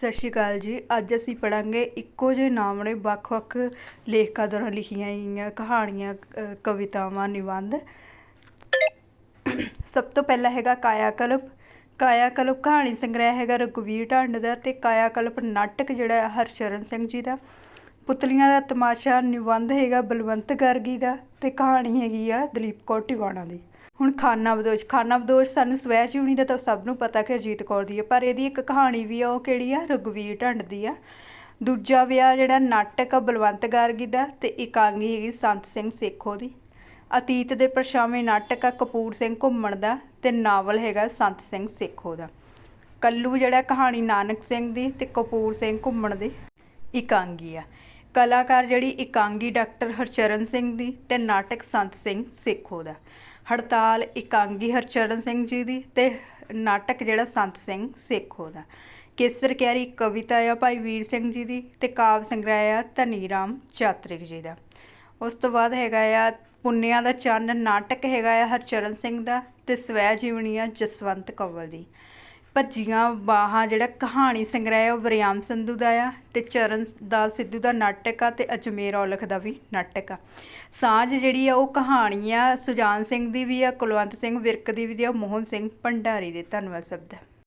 ਸਤਿ ਸ਼੍ਰੀ ਅਕਾਲ ਜੀ। ਅੱਜ ਅਸੀਂ ਪੜਾਂਗੇ ਇੱਕੋ ਜਿਹੇ ਨਾਮ ਨੇ ਵੱਖ-ਵੱਖ ਲੇਖਕਾਂ ਦੁਆਰਾ ਲਿਖੀਆਂ ਗਈਆਂ ਕਹਾਣੀਆਂ ਅ, ਕਵਿਤਾਵਾਂ ਨਿਬੰਧ। ਸਭ ਤੋਂ ਪਹਿਲਾਂ ਹੈਗਾ ਕਾਇਆ ਕਲਪ ਕਾਇਆ ਕਲਪ ਕਹਾਣੀ ਸੰਗ੍ਰਹਿ ਹੈਗਾ ਰਘੁਵੀਰ ਢੰਡ ਦਾ ਤੇ ਕਾਇਆ ਕਲਪ ਨਾਟਕ ਜਿਹੜਾ ਹੈ ਹਰਸ਼ਰਨ ਸਿੰਘ ਜੀ ਦਾ। ਪੁਤਲੀਆਂ ਦਾ ਤਮਾਸ਼ਾ ਨਿਬੰਧ ਹੈਗਾ ਬਲਵੰਤ ਗਰਗੀ ਦਾ ਤੇ ਕਹਾਣੀ ਹੈਗੀ ਆ ਦਲੀਪ ਕੌਰ ਟਿਵਾਣਾ ਦੀ। ਹੁਣ ਖਾਨਾ ਬਦੋਸ਼ ਖਾਨਾ ਬਦੋਸ਼ ਸਾਨੂੰ ਸਵੈ ਜੀਵਨੀ ਦਾ ਤਾਂ ਸਭ ਨੂੰ ਪਤਾ ਕਿ ਅਜੀਤ ਕੌਰ ਦੀ ਹੈ ਪਰ ਇਹਦੀ ਇੱਕ ਕਹਾਣੀ ਵੀ ਆ, ਉਹ ਕਿਹੜੀ ਆ? ਰਘੁਵੀਰ ਢੰਡ ਦੀ ਆ। ਦੂਜਾ ਵਿਆਹ ਜਿਹੜਾ ਨਾਟਕ ਆ, ਬਲਵੰਤ ਗਾਰਗੀ ਦਾ ਤੇ ਇਕਾਂਗੀ ਹੈਗੀ ਸੰਤ ਸਿੰਘ ਸੇਖੋ ਦੀ। ਅਤੀਤ ਦੇ ਪਰਛਾਵੇਂ ਨਾਟਕ ਆ, ਕਪੂਰ ਸਿੰਘ ਘੁੰਮਣ ਦਾ ਤੇ ਨਾਵਲ ਹੈਗਾ ਸੰਤ ਸਿੰਘ ਸੇਖੋ ਦਾ। ਕੱਲੂ ਜਿਹੜਾ ਕਹਾਣੀ ਨਾਨਕ ਸਿੰਘ ਦੀ ਤੇ ਕਪੂਰ ਸਿੰਘ ਘੁੰਮਣ ਦੀ ਇਕਾਂਗੀ ਆ। ਕਲਾਕਾਰ ਜਿਹੜੀ ਇਕਾਂਗੀ ਡਾਕਟਰ ਹਰਚਰਨ ਸਿੰਘ ਦੀ ਤੇ ਨਾਟਕ ਸੰਤ ਸਿੰਘ ਸੇਖੋ ਦਾ। ਹੜਤਾਲ ਇਕਾਂਗੀ ਹਰਚਰਨ ਸਿੰਘ ਜੀ ਦੀ ਤੇ ਨਾਟਕ ਜਿਹੜਾ ਸੰਤ ਸਿੰਘ ਸੇਖੋ ਦਾ। ਕੇਸਰ ਕਿਆਰੀ ਕਵਿਤਾ ਆ ਭਾਈ ਵੀਰ ਸਿੰਘ ਜੀ ਦੀ ਤੇ ਕਾਵ ਸੰਗ੍ਰਹਿ ਆ ਧਨੀ ਰਾਮ ਚਾਤਰਿਕ ਜੀ ਦਾ। ਉਸ ਤੋਂ ਬਾਅਦ ਹੈਗਾ ਆ ਪੁੰਨਿਆਂ ਦਾ ਚੰਨ ਨਾਟਕ ਹੈਗਾ ਆ ਹਰਚਰਨ ਸਿੰਘ ਦਾ ਤੇ ਸਵੈ ਜੀਵਨੀ ਆ ਜਸਵੰਤ ਕਵਲ ਦੀ। ਭੱਜੀਆਂ ਬਾਹਾਂ, ਜਿਹੜਾ ਕਹਾਣੀ ਸੰਗ੍ਰਹਿ ਆ ਉਹ ਵਰਿਆਮ ਸੰਧੂ ਦਾ ਆ ਤੇ ਚਰਨ ਦਾਸ ਸਿੱਧੂ ਦਾ ਨਾਟਕ ਆ ਤੇ ਅਜਮੇਰ ਔਲਖ ਦਾ ਵੀ ਨਾਟਕ ਆ। ਸਾਂਝ ਜਿਹੜੀ ਆ, ਉਹ ਕਹਾਣੀ ਆ, ਸੁਜਾਨ ਸਿੰਘ ਦੀ ਵੀ ਆ, ਕੁਲਵੰਤ ਸਿੰਘ ਵਿਰਕ ਦੀ ਵੀ ਆ, ਮੋਹਨ ਸਿੰਘ ਭੰਡਾਰੀ ਦੇ। ਧੰਨਵਾਦ ਸਭ ਦਾ।